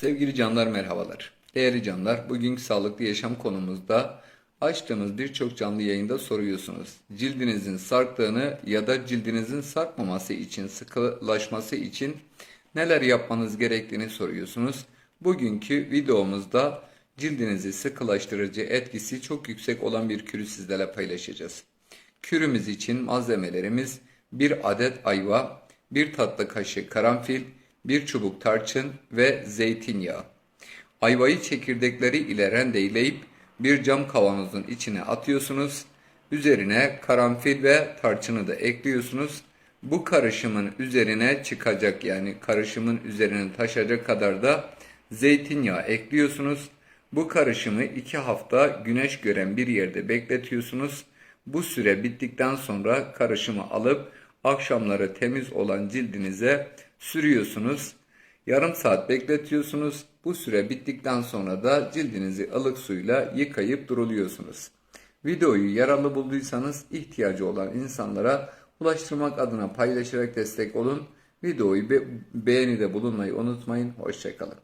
Sevgili canlar merhabalar. Değerli canlar, bugünkü sağlıklı yaşam konumuzda açtığımız birçok canlı yayında soruyorsunuz. Cildinizin sarktığını ya da cildinizin sarkmaması için, sıkılaşması için neler yapmanız gerektiğini soruyorsunuz. Bugünkü videomuzda cildinizi sıkılaştırıcı etkisi çok yüksek olan bir kürü sizlerle paylaşacağız. Kürümüz için malzemelerimiz bir adet ayva, bir tatlı kaşık karanfil, bir çubuk tarçın ve zeytinyağı. Ayvayı çekirdekleri ile rendeleyip bir cam kavanozun içine atıyorsunuz. Üzerine karanfil ve tarçını da ekliyorsunuz. Bu karışımın üzerine çıkacak yani karışımın üzerine taşacak kadar da zeytinyağı ekliyorsunuz. Bu karışımı 2 hafta güneş gören bir yerde bekletiyorsunuz. Bu süre bittikten sonra karışımı alıp akşamları temiz olan cildinize sürüyorsunuz. Yarım saat bekletiyorsunuz. Bu süre bittikten sonra da cildinizi ılık suyla yıkayıp duruluyorsunuz. Videoyu yararlı bulduysanız ihtiyacı olan insanlara ulaştırmak adına paylaşarak destek olun. Videoyu be- beğenide bulunmayı unutmayın. Hoşçakalın.